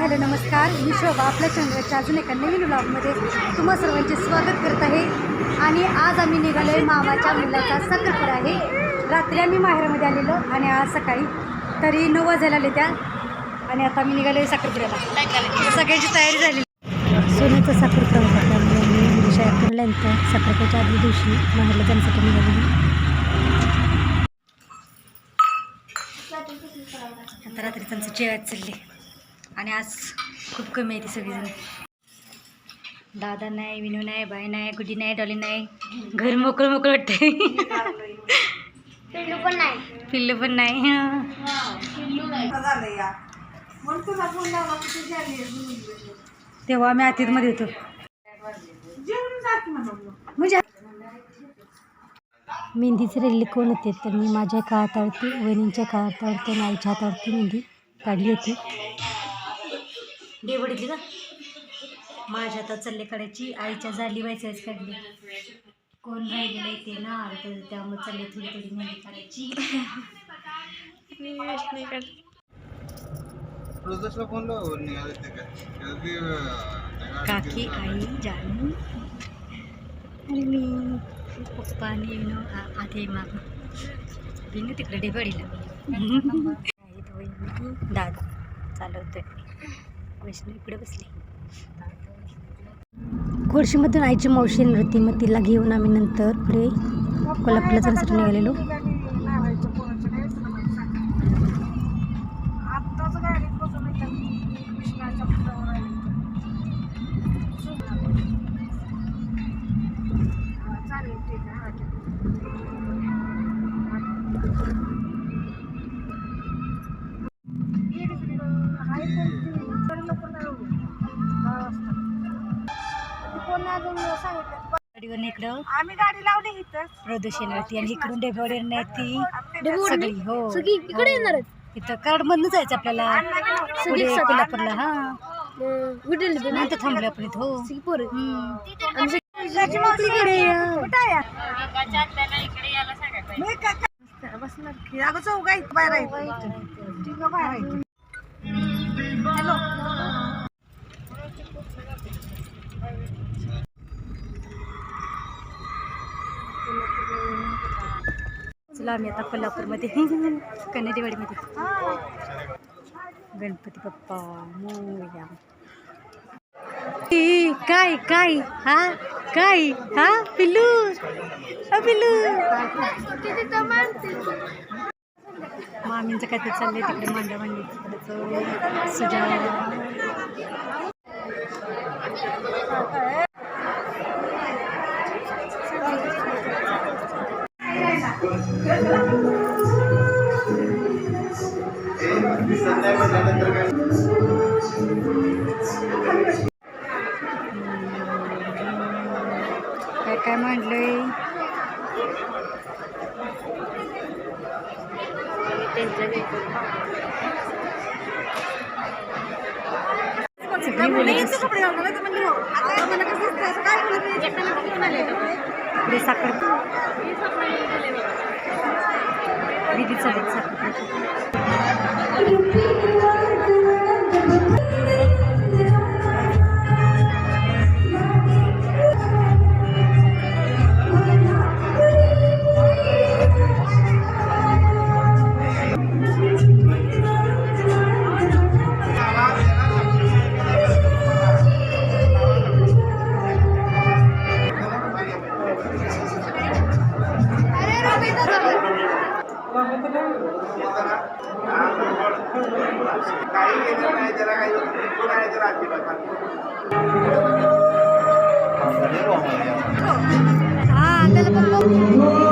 Hello नमस्कार. मी शोभा आपल्या चंद्राच्या अजून एका नवीन ब्लॉगमध्ये तुम्हा सर्वांचे स्वागत करत आहे. आणि आज आम्ही निघालो आहे मामाच्या मुलाचा साखरपुडा आहे. रात्री आम्ही माहेरामध्ये आलेलो आणि आज सकाळी तरी नऊ वाजायला आले त्या. आणि आता आम्ही निघालो आहे साखरपुड्याला सगळ्यांची तयारी झाली सोन्याचा साखरपुडा होता. त्यामुळे मी विषय केल्यानंतर साखरपुड्याच्या आदल्या दिवशी माहेरला त्यांच्यासाठी निघालेली आता रात्री त्यांचं जेवायचं चालले आणि आज खूप कमी आहे ती सगळीजण. दादा नाही विनू नाही बाई नाही गुडी नाही डॉली नाही. घर मोकळं मोकळं वाटतंय. पिल्लू पण नाही. पिल्लू पण नाही. तेव्हा आम्ही आतीतमध्ये होतो. म्हणजे मेहंदीचे रेल्ले कोण होते? तर मी माझ्या एका हातावरती वहिनींच्या एका हातावरती आणि आईच्या हातावरती मेहंदी काढली होती. डेवडीतली का? माझ्या हातात चालले काढायची आईच्या जाली व्हायचंच काढली. कोण राहिलेलं ते ना तर त्यामुळे चालले थोडी थोडी मेहंदी काढायची. काकी आई जानू. आणि मी. पप्पा आणि आधी माग विनू तिकडे डेबडीला दादा. चालवतोय. वैष्णवी इकडे बसली. खोडशीमधून आईची मावशी येणार होती मग तिला घेऊन आम्ही नंतर पुढे कोल्हापूरला जाण्यासाठी निघालेलो. इकडं. आम्ही गाडी लावली इथंच प्रदूषण होती आणि इकडून डेबोडी नाही ती. डेबोडी? सगळी हो. सगळी इकडे येणार आहेत? इथं कार्ड मधनं जायचं आपल्याला. पुढे कोल्हापूरला हा. नंतर थांबलो आपण इथं हो. हम्म. इकडे या. बसणार की. अगं चौघा आहेत बाहेर आहेत. तिघं बाहेर आहेत. चला आम्ही आता कोल्हापूरमध्ये. कन्यादेवाडीमध्ये. गणपती बाप्पा मोया काय काय? हा? काय? हा? पिल्लू? अ पिल्लू? मामींचं काय ते चाललंय तिकडे मांडा मांडी तिकडचं. सुजा काय काय मांडलंय सगळी बोलायची. कपडे घालून आले तर म्हणले हो. आता मला कसं दिसतंय? असं काय बोलत नाही. इकडे साखर. दिदी चालेल कोण आहे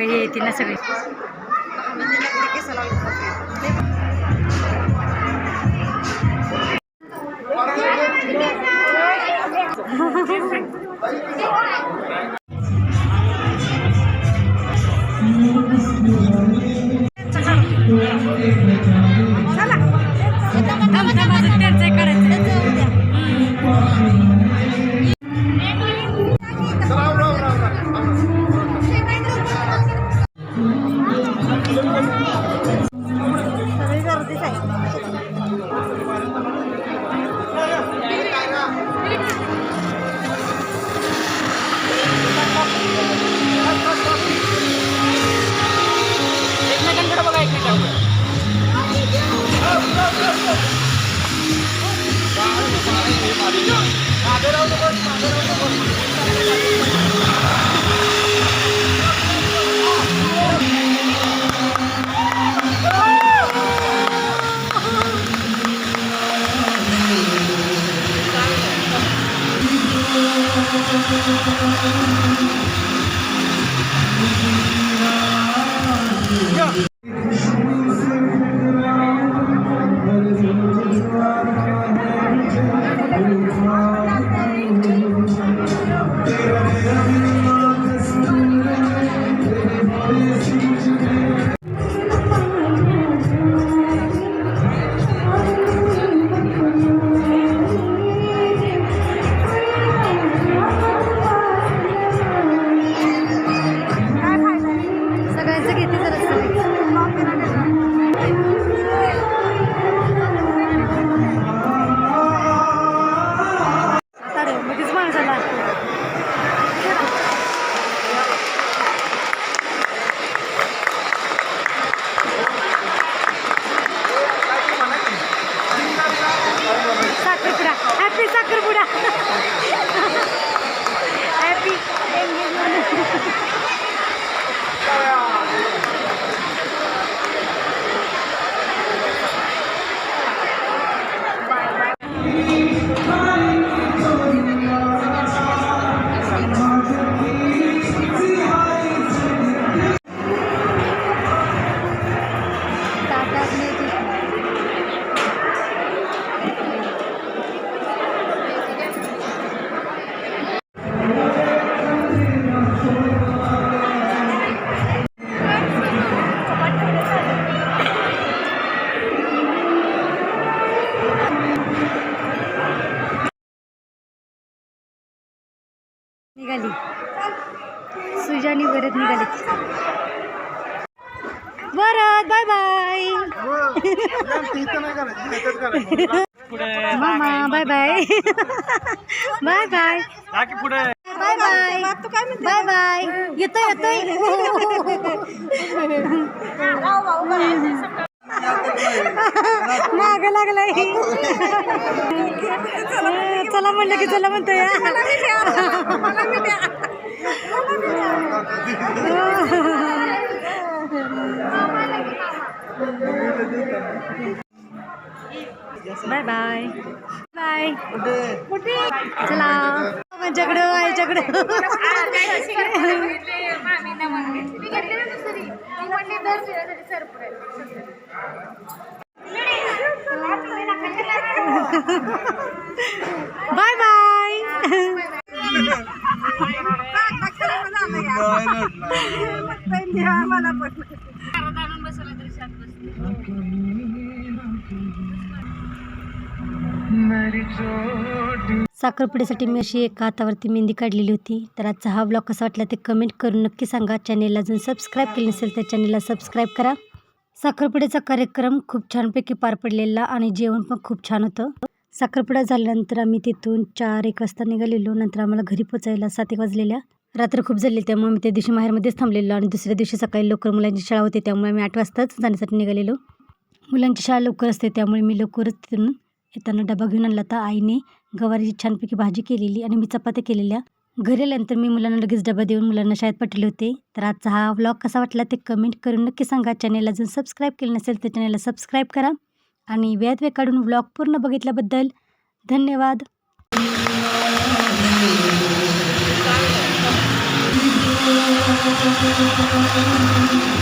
सगळे येतील ना सगळी. सगळ्यांचं सुजानी वरद निघाले. बरं बाय बाय मामा bye bye bye bye bye bye bye bye येतोय येतोय. माग लागलाय. चला म्हणलं की चला म्हणतोय. बाय. बाय बाय चला. माझ्याकडं आईच्याकडं बाय मला पण साखरपुड्यासाठी मी अशी एका हातावरती मेहंदी काढलेली होती. तर आजचा हा ब्लॉग कसा वाटला ते कमेंट करून नक्की सांगा. चॅनेलला अजून सबस्क्राईब केलं नसेल तर चॅनेलला सबस्क्राईब करा. साखरपुड्याचा कार्यक्रम खूप छानपैकी पार पडलेला आणि जेवण पण खूप छान होतं. साखरपुडा झाल्यानंतर आम्ही तिथून चार एक वाजता निघालेलो. नंतर आम्हाला घरी पोचायला सात एक वाजलेल्या. रात्र खूप झाली त्यामुळे मी त्या दिवशी माहेरमध्येच थांबलेलो आणि दुसऱ्या दिवशी सकाळी लवकर मुलांची शाळा होती त्यामुळे मी आठ वाजताच जाण्यासाठी निघालेलो. मुलांची शाळा लवकर असते त्यामुळे मी लवकरच तिथून येताना डबा घेऊन आणला तर आईने गवारीची छानपैकी भाजी केलेली आणि मी चपात्या केलेल्या. घरी आल्यानंतर मी मुलांना लगेच डबा देऊन मुलांना शाळेत पाठवले होते. तर आजचा हा व्लॉग कसा वाटला ते कमेंट करून नक्की सांगा. चॅनेलला जर सबस्क्राईब केलं नसेल तर चॅनेलला सबस्क्राईब करा आणि वेळात वेळ काढून व्लॉग पूर्ण बघितल्याबद्दल धन्यवाद. ちょっと待って。